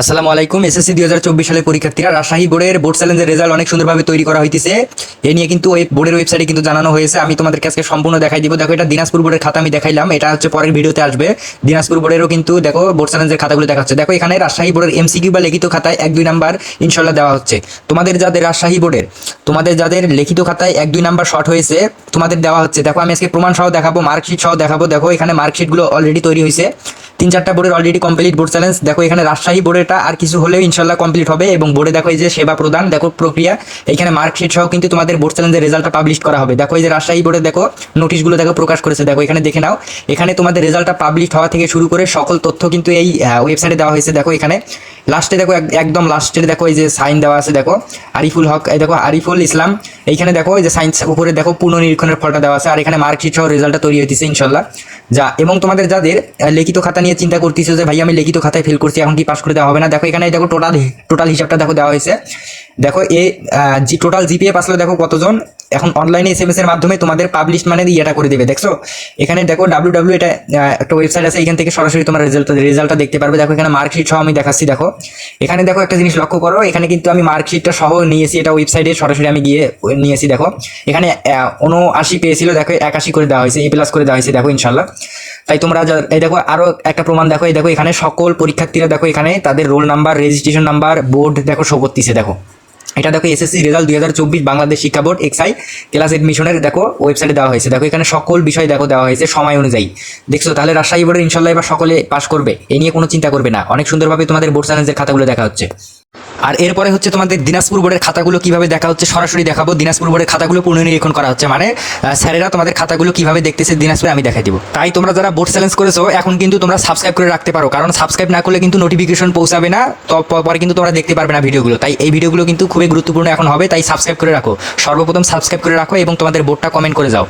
আসসালামু আলাইকুম, এসএসসি দুই হাজার চব্বিশ সালের পরীক্ষার্থীরা রাজশাহী বোর্ডের বোর্ড চ্যালেঞ্জের রেজাল্ট অনেক সুন্দরভাবে তৈরি করা হইতেছে। এ নিয়ে কিন্তু ওই বোর্ডের ওয়েবসাইটে কিন্তু জানানো হয়েছে। আমি তোমাদেরকে আজকে সম্পূর্ণ দেখাই দিব। দেখো, এটা দিনাজপুর বোর্ডের খাতা আমি দেখাইলাম। এটা হচ্ছে পরের ভিডিওতে আসবে। দিনাজপুর বোর্ডেরও কিন্তু দেখো, বোর্ড চ্যালেঞ্জের খাতাগুলো দেখা দেখাচ্ছে। দেখো, এখানে রাজশাহী বোর্ডের এমসিকিউ বা লিখিত খাতায় এক দুই নাম্বার ইনশাল্লাহ দেওয়া হচ্ছে। তোমাদের যাদের রাজশাহী বোর্ডের, তোমাদের যাদের লিখিত খাতায় এক দুই নাম্বার শর্ট হয়েছে, তোমাদের দেওয়া হচ্ছে। দেখো, আমি আজকে প্রমাণ সহ দেখাবো, মার্কশিট সহ দেখাবো। দেখো, এখানে মার্কশিটগুলো অলরেডি তৈরি হয়েছে তিন চারটা বোর্ডের অলরেডি কমপ্লিট বোর্ড চ্যালেঞ্জ দেখো এখানে রাজশাহী বোর্ডেরটা আর কিছু হলেও ইনশাল্লাহ কমপ্লিট হবে এবং বোর্ডে দেখো এই যে সেবা প্রদান, দেখো প্রক্রিয়া, এখানে মার্কশিট সহ কিন্তু তোমাদের বোর্ড চ্যালেঞ্জের রেজাল্টটা পাবলিশ করা হবে। দেখো এই যে রাজশাহী বোর্ডে দেখো নোটিশগুলো দেখো প্রকাশ করেছে। দেখো এখানে দেখে নাও, এখানে তোমাদের রেজাল্টটা পাবলিশ হওয়া থেকে শুরু করে সকল তথ্য কিন্তু এই ওয়েবসাইটে দেওয়া হয়েছে। দেখো এখানে লাস্টে দেখো এক- একদম লাস্টে দেখো এই যে সাইন দেওয়া আছে। দেখো, আরিফুল হক, এই দেখো আরিফুল ইসলাম, এইখানে দেখো এই যে সাইন্স উপরে দেখো পূর্ণ নিরীক্ষণের ফলটা দেওয়া আছে। আর এখানে মার্কশিট সহ রেজাল্টটা তৈরি হইতেছে ইনশাল্লাহ। যা, এবং তোমাদের যাদের লিখিত খাতা নিয়ে চিন্তা করতেছো যে, ভাই, আমি লিখিত খাতায় ফেল করছি, এখন কি পাস করে দেওয়া হবে না? দেখো, এখানে দেখো টোটাল টোটাল হিসাবটা দেখো দেওয়া হয়েছে। দেখো, এ জি টোটাল জিপিএ পাসলে দেখো কতজন? এখন অনলাইনে এস এম এস এর মাধ্যমে তোমাদের পাবলিশ মানে ইয়েটা করে দেবে, দেখছ? এখানে দেখো ডাব্লিউ ডাব্লিউ এটা একটা ওয়েবসাইট আছে, এখান থেকে সরাসরি তোমার রেজাল্ট রেজাল্টটা দেখতে পারবে। দেখো, এখানে মার্কশিট সহ আমি দেখাচ্ছি, দেখো। এখানে দেখো একটা জিনিস লক্ষ্য করো, এখানে কিন্তু আমি মার্কশিটটা সহ নিয়েছি, এটা ওয়েবসাইটে সরাসরি আমি গিয়ে নিয়েছি, দেখো। এখানে উনআশি পেয়েছিল, দেখো, একাশি করে দেওয়া হয়েছে এ প্লাস করে দেওয়া হয়েছে, দেখো ইনশাল্লাহ তাই তোমরা এই দেখো আরও একটা প্রমাণ দেখো, এই দেখো, এখানে সকল পরীক্ষার্থীরা দেখো, এখানে তাদের roll number registration number board দেখো শো করতেছে, দেখো। এটা দেখো এসএসসি রেজাল্ট দুই হাজার চব্বিশ বাংলাদেশ শিক্ষা বোর্ড এক্সআই ক্লাস এডমিশনের দেখো ওয়েবসাইটে দেওয়া হয়েছে। দেখো এখানে সকল বিষয় দেখো দেওয়া হয়েছে সময় অনুযায়ী। দেখছ, তাহলে রাজশাহী বোর্ডের ইনশাল্লাহ এবার সকলে পাশ করবে। এ নিয়ে কোনো চিন্তা করবে না। অনেক সুন্দরভাবে তোমাদের বোর্ড সাইন্সের খাতাগুলো দেখা হচ্ছে। আর এরপরে হচ্ছে তোমাদের দিনাজপুর বোর্ডের খাতাগুলো কীভাবে দেখা হচ্ছে, সরাসরি দেখাবো। দিনাজপুর বোর্ডের খাতাগুলো পুনর্নিরীক্ষণ করা হচ্ছে। মানে স্যারেরা তোমাদের খাতাগুলো কীভাবে দেখতেছে দিনাজপুরে আমি দেখাই দিব। তাই তোমরা যারা বোর্ড চ্যালেঞ্জ করেছ, এখন কিন্তু তোমরা সাবস্ক্রাইব করে রাখতে পারো। কারণ সাবস্ক্রাইব না করলে কিন্তু নোটিফিকেশন পৌঁছাবে না, তো পরে কিন্তু তোমরা দেখতে পারবে না ভিডিওগুলো। তাই এই ভিডিওগুলো কিন্তু খুবই গুরুত্বপূর্ণ এখন হবে, তাই সাবস্ক্রাইব করে রাখো। সর্বপ্রথম সাবস্ক্রাইব করে রাখো এবং তোমাদের বোর্ডটা কমেন্ট করে যাও।